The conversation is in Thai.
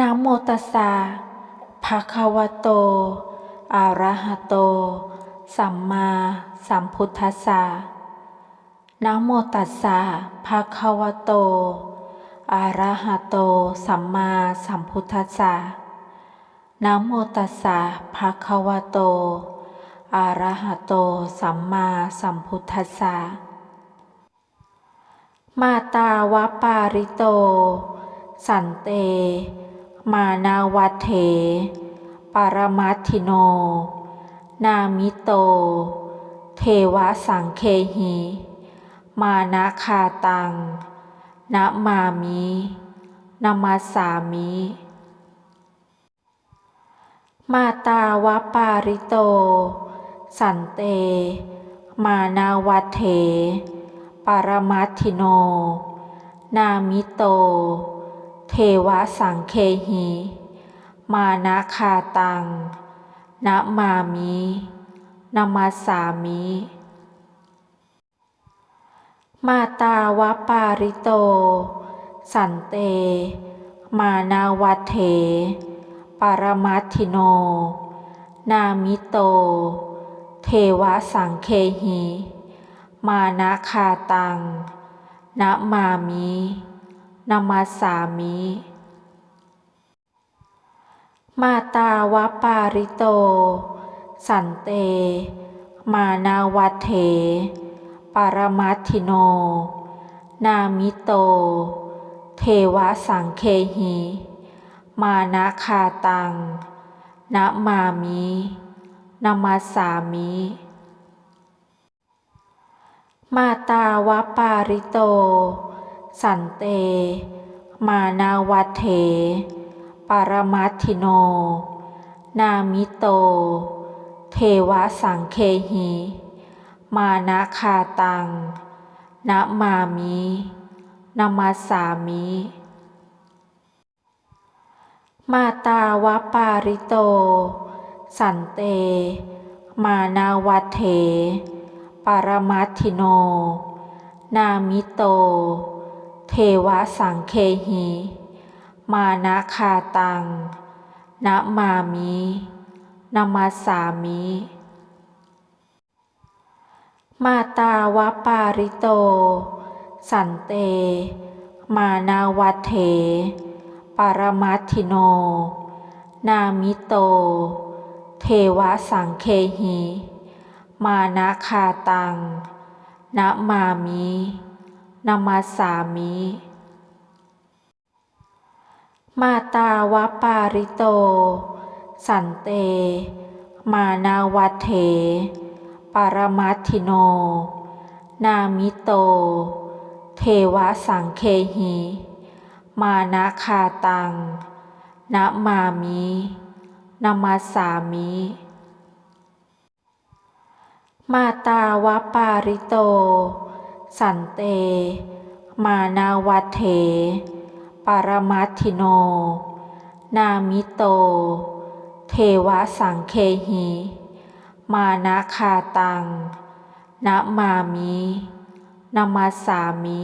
นะโมตัสสะภะคะวะโต อะระหะโต สัมมาสัมพุทธัสสะนะโมตัสสะภะคะวะโต อะระหะโต สัมมาสัมพุทธัสสะนะโมตัสสะภะคะวะโต อะระหะโต สัมมาสัมพุทธัสสะมาตาวะปาริโต สันเต มานาวัตเถปรมัติโน นามิโต เทวะสังเคหิ มานะคาตังนะมามินามาสามิ มาตาวะปาริโต สันเต มานาวัตเถปรมัติโน นามิโต เทวสังเคหิมานะคาตังนะมามินามาสามิ มาตาวปาริโต สันเต มานาวัตเถปรมัติโน นามิโต เทวสังเคหิมานะคาตังนะมามิ นามาสามิ มาตาวะปาริโต สันเต มานาวัตเถปรมัติโน นามิโต เทวะสังเคหิ มานะคาตังนะมามินามาสามิ มาตาวะปาริโต สันเต มานาวัตเถปรมัตถิโน นามิโต เทวะสังเคหิมานะคาตังนะมามินามาสามิ มาตาวะปาริโต สันเต มานาวัตเถปรมัตถิโน นามิโต เทวสังเคหิมานะคาตังนะมามินามาสามิ มาตาวปาริโต สันเต มานาวัเถปรมัติโน นามิโต เทวสังเคหิมานะคาตังนะมามิ นามาสามิ มาตาวะปาริโต สันเต มานาวัตเถปรมัติโน นามิโต เทวะสังเคหิ มานะคาตังนะมามินามาสามิ มาตาวะปาริโต สันเต มานาวัตเถ ปรมัตถิโน นามิโต เทวสังเคหิ มานาคาตังนะมามินามาสามิ